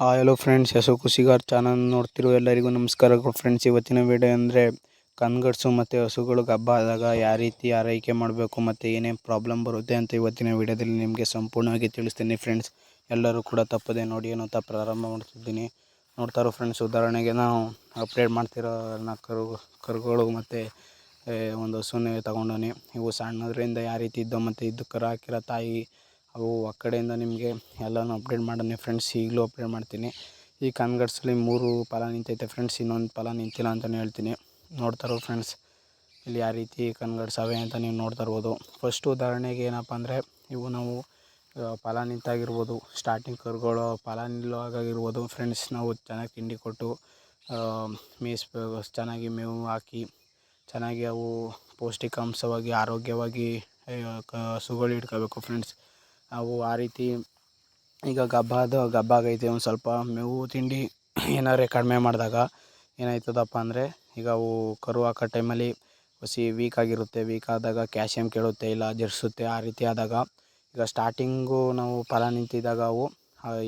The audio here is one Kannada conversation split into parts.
Hello friends Yasho Kusigar channel ನೋಡ್ತಿರೋ ಎಲ್ಲರಿಗೂ ನಮಸ್ಕಾರಗಳು ಫ್ರೆಂಡ್ಸ್ ಇವತ್ತಿನ ವಿಡಿಯೋ ಅಂದರೆ ಕಣ್ಗಡ್ಸು ಮತ್ತು ಹಸುಗಳು ಹಬ್ಬ ಆದಾಗ ಯಾವ ರೀತಿ ಆರೈಕೆ ಮಾಡಬೇಕು ಮತ್ತು ಏನೇನು ಪ್ರಾಬ್ಲಮ್ ಬರುತ್ತೆ ಅಂತ ಇವತ್ತಿನ ವಿಡಿಯೋದಲ್ಲಿ ನಿಮಗೆ ಸಂಪೂರ್ಣವಾಗಿ ತಿಳಿಸ್ತೀನಿ ಫ್ರೆಂಡ್ಸ್ ಎಲ್ಲರೂ ಕೂಡ ತಪ್ಪದೆ ನೋಡಿ ಅನ್ನೋ ಪ್ರಾರಂಭ ಮಾಡ್ತಿದ್ದೀನಿ. ನೋಡ್ತಾರೋ ಫ್ರೆಂಡ್ಸ್ ಉದಾಹರಣೆಗೆ ನಾವು ಅಪ್ಡೇಟ್ ಮಾಡ್ತಿರೋ ಕರು, ಕರುಗಳು ಮತ್ತು ಒಂದು ಹಸುನೇ ತಗೊಂಡೋನಿ. ಇವು ಸಣ್ಣದರಿಂದ ಯಾವ ರೀತಿ ಇದ್ದೋ ಮತ್ತು ಇದು ಕರ ಹಾಕಿರೋ ತಾಯಿ ಅವು ಆ ಕಡೆಯಿಂದ ನಿಮಗೆ ಎಲ್ಲನೂ ಅಪ್ಡೇಟ್ ಮಾಡೋಣ ಫ್ರೆಂಡ್ಸ್ ಈಗಲೂ ಅಪ್ಡೇಟ್ ಮಾಡ್ತೀನಿ. ಈ ಕನ್ಗಡ್ಸಲ್ಲಿ ಮೂರು ಫಲ ನಿಂತೈತೆ ಫ್ರೆಂಡ್ಸ್ ಇನ್ನೊಂದು ಫಲ ನಿಂತಿಲ್ಲ ಅಂತಲೇ ಹೇಳ್ತೀನಿ. ನೋಡ್ತಾರೋ ಫ್ರೆಂಡ್ಸ್ ಇಲ್ಲಿ ಯಾವ ರೀತಿ ಕನ್ಗಡ್ಸವೆ ಅಂತ ನೀವು ನೋಡ್ತಾ ಇರ್ಬೋದು. ಫಸ್ಟ್ ಉದಾಹರಣೆಗೆ ಏನಪ್ಪ ಅಂದರೆ, ಇವು ನಾವು ಫಲ ನಿಂತಾಗಿರ್ಬೋದು. ಸ್ಟಾರ್ಟಿಂಗ್ ಕರುಗಳು ಫಲ ನಿಲ್ಲುವಾಗಾಗಿರ್ಬೋದು. ಫ್ರೆಂಡ್ಸ್ ನಾವು ಚೆನ್ನಾಗಿ ತಿಂಡಿ ಕೊಟ್ಟು ಮೇಯಿಸ್ಬೇಕು ಚೆನ್ನಾಗಿ ಮೇವು ಹಾಕಿ, ಚೆನ್ನಾಗಿ ಅವು ಪೌಷ್ಟಿಕಾಂಶವಾಗಿ, ಆರೋಗ್ಯವಾಗಿ ಹಸುಗಳು ಇಟ್ಕೋಬೇಕು ಫ್ರೆಂಡ್ಸ್ ಅವು ಆ ರೀತಿ ಈಗ ಗಬ್ಬ ಅದು ಗಬ್ಬ ಆಗೈತೆ ಒಂದು ಸ್ವಲ್ಪ ಮೇವು ತಿಂಡಿ ಏನಾರೇ ಕಡಿಮೆ ಮಾಡಿದಾಗ ಏನಾಯ್ತದಪ್ಪ ಅಂದರೆ ಈಗ ಅವು ಕರು ಹಾಕೋ ಟೈಮಲ್ಲಿ ಹಸಿ ವೀಕ್ ಆಗಿರುತ್ತೆ ವೀಕ್ ಆದಾಗ ಕ್ಯಾಲ್ಶಿಯಮ್ ಕೇಳುತ್ತೆ, ಇಲ್ಲ ಜರ್ಸುತ್ತೆ, ಆ ರೀತಿ ಆದಾಗ ಈಗ ಸ್ಟಾರ್ಟಿಂಗು ನಾವು ಫಲ ನಿಂತಿದ್ದಾಗ ಅವು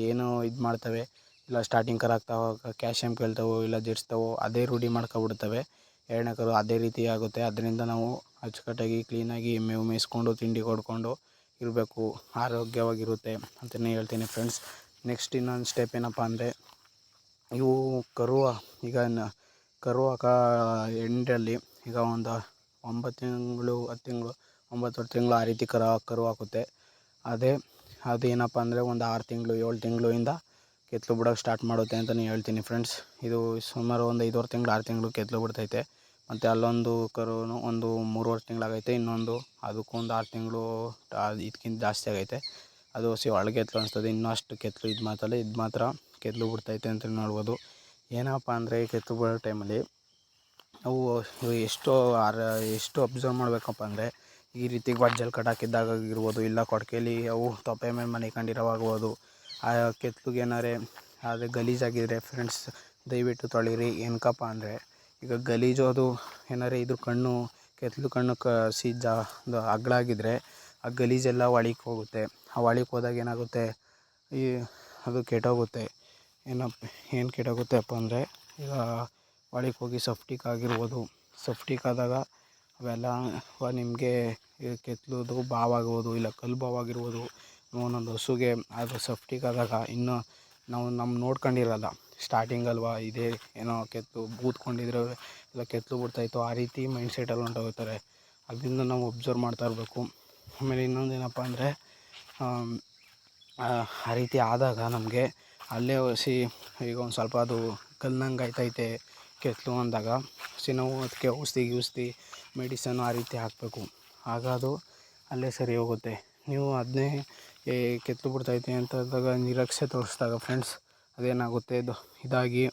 ಏನು ಇದು ಮಾಡ್ತವೆ, ಇಲ್ಲ ಸ್ಟಾರ್ಟಿಂಗ್ ಕರಾಗ್ತಾವ ಕ್ಯಾಲ್ಶಿಯಂ ಕೇಳ್ತವೋ, ಇಲ್ಲ ಜರ್ಸ್ತಾವೋ, ಅದೇ ರೂಢಿ ಮಾಡ್ಕೊಬಿಡ್ತವೆ. ಎರಡನೇ ಕರು ಅದೇ ರೀತಿ ಆಗುತ್ತೆ. ಅದರಿಂದ ನಾವು ಅಚ್ಚುಕಟ್ಟಾಗಿ ಕ್ಲೀನಾಗಿ ಮೇವು ಮೇಯಿಸ್ಕೊಂಡು ತಿಂಡಿ ಕೊಡ್ಕೊಂಡು ಇರಬೇಕು, ಆರೋಗ್ಯವಾಗಿರುತ್ತೆ ಅಂತಲೇ ಹೇಳ್ತೀನಿ ಫ್ರೆಂಡ್ಸ್ ನೆಕ್ಸ್ಟ್ ಇನ್ನೊಂದು ಸ್ಟೆಪ್ ಏನಪ್ಪ ಅಂದರೆ, ಇವು ಕರು ಈಗ ಕರು ಹಾಕೋ ಎಂಡಲ್ಲಿ ಈಗ ಒಂದು ಒಂಬತ್ತು ತಿಂಗಳು, ಹತ್ತು ತಿಂಗಳು ಒಂಬತ್ತು ತಿಂಗಳು ಆ ರೀತಿ ಕರು ಕರು ಹಾಕುತ್ತೆ. ಅದೇ ಅದೇನಪ್ಪ ಅಂದರೆ ಒಂದು ಆರು ತಿಂಗಳು, ಏಳು ತಿಂಗಳಿಂದ ಕೆತ್ತಲು ಬಿಡೋಕೆ ಸ್ಟಾರ್ಟ್ ಮಾಡುತ್ತೆ ಅಂತಲೇ ಹೇಳ್ತೀನಿ ಫ್ರೆಂಡ್ಸ್ ಇದು ಸುಮಾರು ಒಂದು ಐದುವರೆ ತಿಂಗಳು, ಆರು ತಿಂಗಳು ಕೆತ್ತಲು ಬಿಡ್ತೈತೆ. ಮತ್ತು ಅಲ್ಲೊಂದು ಕರುನು ಒಂದು ಮೂರುವರೆ ತಿಂಗಳಾಗೈತೆ, ಇನ್ನೊಂದು ಅದಕ್ಕೂ ಒಂದು ಆರು ತಿಂಗಳು ಇದಕ್ಕಿಂತ ಜಾಸ್ತಿ ಆಗೈತೆ. ಅದು ಹಸಿ ಒಳಗೆ ಎತ್ತಲು ಅನಿಸ್ತದೆ, ಇನ್ನೂ ಅಷ್ಟು ಕೆತ್ತಲು ಇದು ಮಾತಲ್ಲ, ಇದು ಮಾತ್ರ ಕೆತ್ತಲು ಬಿಡ್ತೈತೆ ಅಂತ ನೋಡ್ಬೋದು. ಏನಪ್ಪ ಅಂದರೆ ಕೆತ್ತಲು ಬಿಡೋ ಟೈಮಲ್ಲಿ ಅವು ಎಷ್ಟು ಆರ, ಎಷ್ಟು ಅಬ್ಸರ್ವ್ ಮಾಡಬೇಕಪ್ಪ ಅಂದರೆ ಈ ರೀತಿ ಗೊಜ್ಜಲ್ ಕಟ್ ಆಗಿರ್ಬೋದು, ಇಲ್ಲ ಕೊಡ್ಕೆಯಲ್ಲಿ ಅವು ತೊಪ್ಪೆ ಮೇಲೆ ಮನೆ ಕಂಡಿರೋವಾಗ್ಬೋದು, ಆ ಕೆತ್ತಲಿಗೆ ಏನಾರೇ ಅದು ಗಲೀಜಾಗಿದ್ದರೆ ಫ್ರೆಂಡ್ಸ್ ದಯವಿಟ್ಟು ತೊಳೀರಿ. ಏನಕ್ಕಪ್ಪ ಅಂದರೆ ಈಗ ಗಲೀಜು ಅದು ಏನಾರೇ ಇದ್ರ ಕಣ್ಣು, ಕೆತ್ತಲು ಕಣ್ಣು ಕ ಸೀಜ ಒಂದು ಅಗ್ಳಾಗಿದ್ದರೆ ಆ ಗಲೀಜೆಲ್ಲ ಒಳಕ್ಕೆ ಹೋಗುತ್ತೆ. ಆ ಒಳಕ್ಕೆ ಹೋದಾಗ ಏನಾಗುತ್ತೆ? ಈ ಅದು ಕೆಟ್ಟೋಗುತ್ತೆ. ಏನಪ್ಪ ಏನು ಕೆಟ್ಟೋಗುತ್ತೆಪ್ಪ ಅಂದರೆ ಈಗ ಒಳಕ್ಕೆ ಹೋಗಿ ಸಫ್ಟಿಕ್ ಆಗಿರ್ಬೋದು. ಸಫ್ಟಿಕ್ ಆದಾಗ ಅವೆಲ್ಲ ನಿಮಗೆ ಕೆತ್ತಲುದು ಬಾವಾಗ್ಬೋದು ಇಲ್ಲ ಕಲ್ಲು ಬಾವಾಗಿರ್ಬೋದು ಒಂದೊಂದು ಹಸುಗೆ ಅದು ಸಫ್ಟಿಕ್ ಆದಾಗ ಇನ್ನೂ ನಾವು ನಮ್ಮ ನೋಡ್ಕೊಂಡಿರಲ್ಲ. ಸ್ಟಾರ್ಟಿಂಗ್ ಅಲ್ವಾ, ಇದೇ ಏನೋ ಕೆತ್ತು ಬೂದ್ಕೊಂಡಿದ್ರೆ ಇಲ್ಲ ಕೆತ್ತಲು ಬಿಡ್ತಾಯಿತ್ತು ಆ ರೀತಿ ಮೈಂಡ್ ಸೆಟಲ್ಲಿ ಹೊಂಟೋಗ್ತಾರೆ. ಅದರಿಂದ ನಾವು ಒಬ್ಸರ್ವ್ ಮಾಡ್ತಾ ಇರಬೇಕು. ಆಮೇಲೆ ಇನ್ನೊಂದು ಏನಪ್ಪ ಅಂದರೆ ಆ ರೀತಿ ಆದಾಗ ನಮಗೆ ಅಲ್ಲೇ ಒಸಿ ಈಗ ಒಂದು ಸ್ವಲ್ಪ ಅದು ಕಲ್ನಂಗೆ ಆಯ್ತೈತೆ ಕೆತ್ತಲು ಅಂದಾಗ ಸಿ ನಾವು ಅದಕ್ಕೆ ಔಷಧಿ ಗಿವ್ಷಧಿ ಮೆಡಿಸನ್ ಆ ರೀತಿ ಹಾಕಬೇಕು. ಆಗ ಅದು ಅಲ್ಲೇ ಸರಿ ಹೋಗುತ್ತೆ. ನೀವು ಅದನ್ನೇ ಕೆತ್ತಲು ಬಿಡ್ತೈತೆ ಅಂತ ಅಂದಾಗ ನಿರೀಕ್ಷೆ ತೋರಿಸಿದಾಗ ಫ್ರೆಂಡ್ಸ್ ಅದೇನಾಗುತ್ತೆ? ಇದು ಇದಾಗಿ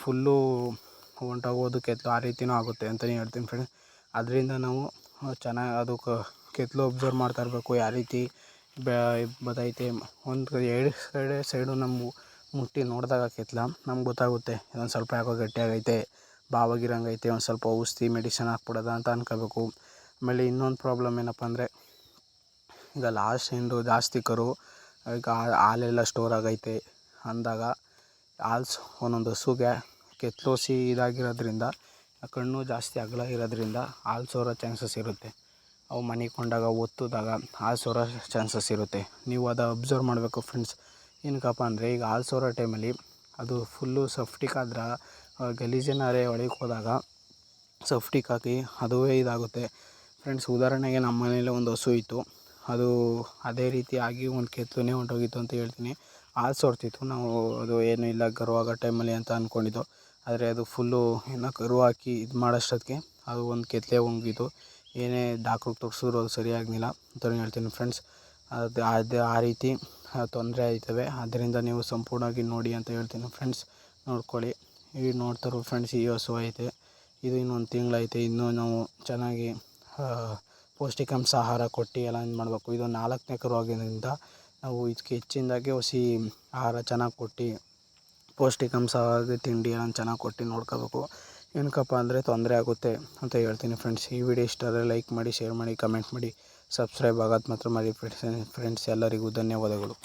ಫುಲ್ಲು ಹೊಂಟೋಗೋದು ಕೆತ್ತಲು ಆ ರೀತಿಯೂ ಆಗುತ್ತೆ ಅಂತಲೇ ಹೇಳ್ತೀನಿ ಫ್ರೆಂಡ್ಸ್ ಅದರಿಂದ ನಾವು ಚೆನ್ನಾಗಿ ಅದಕ್ಕೆ ಕೆತ್ತಲು ಒಬ್ಸರ್ವ್ ಮಾಡ್ತಾ ಇರಬೇಕು, ಯಾವ ರೀತಿ ಬದೈತೆ. ಒಂದು ಎರಡು ಸೈಡ್ ಸೈಡು ನಮ್ಮ ಮುಟ್ಟಿ ನೋಡಿದಾಗ ಕೆತ್ತಲ, ನಮ್ಗೆ ಗೊತ್ತಾಗುತ್ತೆ. ಇದೊಂದು ಸ್ವಲ್ಪ ಯಾಕೋ ಗಟ್ಟಿಯಾಗೈತೆ ಬಾವಾಗಿರಂಗೈತೆ ಒಂದು ಸ್ವಲ್ಪ ಔಷಧಿ ಮೆಡಿಸನ್ ಹಾಕ್ಬಿಡೋದ ಅಂತ ಅನ್ಕೋಬೇಕು. ಆಮೇಲೆ ಇನ್ನೊಂದು ಪ್ರಾಬ್ಲಮ್ ಏನಪ್ಪ ಅಂದರೆ, ಈಗ ಲಾಸ್ಟ್ ಎಂಡು ಜಾಸ್ತಿ ಕರು, ಈಗ ಹಾಲೆಲ್ಲ ಸ್ಟೋರ್ ಆಗೈತೆ. ಅಂದಾಗ ಆಲ್ಸ್ ಒಂದೊಂದು ಹಸುಗೆ ಕೆತ್ತಲೋಸಿ ಇದಾಗಿರೋದ್ರಿಂದ, ಕಣ್ಣು ಜಾಸ್ತಿ ಅಗಲ ಇರೋದ್ರಿಂದ ಹಾಲು ಸೋರೋ ಚಾನ್ಸಸ್ ಇರುತ್ತೆ. ಅವು ಮನಿಕೊಂಡಾಗ ಕೊಂಡಾಗ ಒತ್ತಿದಾಗ ಹಾಲು ಸೋರೋ ಚಾನ್ಸಸ್ ಇರುತ್ತೆ. ನೀವು ಅದು ಅಬ್ಸರ್ವ್ ಮಾಡಬೇಕು ಫ್ರೆಂಡ್ಸ್. ಏನಕ್ಕಪ್ಪ ಅಂದರೆ ಈಗ ಹಾಲು ಸೋರೋ ಟೈಮಲ್ಲಿ ಅದು ಫುಲ್ಲು ಸಫ್ಟಿಕ್ ಆದ್ರೆ ಗಲೀಜೇನಾರೆ ಒಳಗೆ ಹೋದಾಗ ಸಫ್ಟಿಕ್ ಹಾಕಿ ಅದುವೇ ಇದಾಗುತ್ತೆ. ಫ್ರೆಂಡ್ಸ್, ಉದಾಹರಣೆಗೆ ನಮ್ಮ ಮನೇಲಿ ಒಂದು ಹಸು ಇತ್ತು. ಅದು ಅದೇ ರೀತಿ ಆಗಿ ಒಂದು ಕೆತ್ತಲೇ ಹೊಂಟೋಗಿತ್ತು ಅಂತ ಹೇಳ್ತೀನಿ. ಹಾಲು ಸೋರ್ತಿತ್ತು ನಾವು ಅದು ಏನು ಇಲ್ಲ ಕರು ಆಗೋ ಟೈಮಲ್ಲಿ ಅಂತ ಅಂದ್ಕೊಂಡಿದ್ದು ಆದರೆ ಅದು ಫುಲ್ಲು ಏನೋ ಕರು ಹಾಕಿ ಇದು ಮಾಡೋಷ್ಟೊತ್ತಿಗೆ ಅದು ಒಂದು ಕೆತ್ತಲೆ ಉಂಗಿದು ಏನೇ ಡಾಕ್ಟ್ರಿಗೆ ತೋರಿಸಿದ್ರು ಅದು ಸರಿಯಾಗಲಿಲ್ಲ ಅಂತಲೇ ಹೇಳ್ತೀನಿ ಫ್ರೆಂಡ್ಸ್. ಅದು ಅದು ಆ ರೀತಿ ತೊಂದರೆ ಆಯ್ತವೆ. ಅದರಿಂದ ನೀವು ಸಂಪೂರ್ಣವಾಗಿ ನೋಡಿ ಅಂತ ಹೇಳ್ತೀನಿ ಫ್ರೆಂಡ್ಸ್. ನೋಡ್ಕೊಳ್ಳಿ. ಈಗ ನೋಡ್ತಾರೋ ಫ್ರೆಂಡ್ಸ್ ಈ ಹಸು ಐತೆ. ಇದು ಇನ್ನೊಂದು ತಿಂಗಳೈತೆ ಇನ್ನೂ ನಾವು ಚೆನ್ನಾಗಿ ಪೌಷ್ಟಿಕಾಂಶ ಆಹಾರ ಕೊಟ್ಟು ಎಲ್ಲ ಇದು ಮಾಡಬೇಕು. ಇದು ನಾಲ್ಕನೇ ಕರು ಆಗಿದ್ದರಿಂದ ನಾವು ಇದಕ್ಕೆ ಹೆಚ್ಚಿನದಾಗಿ ಹಸಿ ಆಹಾರ ಚೆನ್ನಾಗಿ ಕೊಟ್ಟು, ಪೌಷ್ಟಿಕಾಂಶವಾಗಿ ತಿಂಡಿ ಎಲ್ಲ ಚೆನ್ನಾಗಿ ಕೊಟ್ಟು ನೋಡ್ಕೋಬೇಕು. ಏನಕ್ಕಪ್ಪ ಅಂದರೆ ತೊಂದರೆ ಆಗುತ್ತೆ ಅಂತ ಹೇಳ್ತೀನಿ ಫ್ರೆಂಡ್ಸ್ ಈ ವಿಡಿಯೋ ಇಷ್ಟ ಆದರೆ ಲೈಕ್ ಮಾಡಿ ಶೇರ್ ಮಾಡಿ ಕಮೆಂಟ್ ಮಾಡಿ. ಸಬ್ಸ್ಕ್ರೈಬ್ ಆಗೋದು ಮಾತ್ರ ಮಾಡಿ ಫ್ರೆಂಡ್ಸ್ ಫ್ರೆಂಡ್ಸ್ ಎಲ್ಲರಿಗೂ ಧನ್ಯವಾದಗಳು.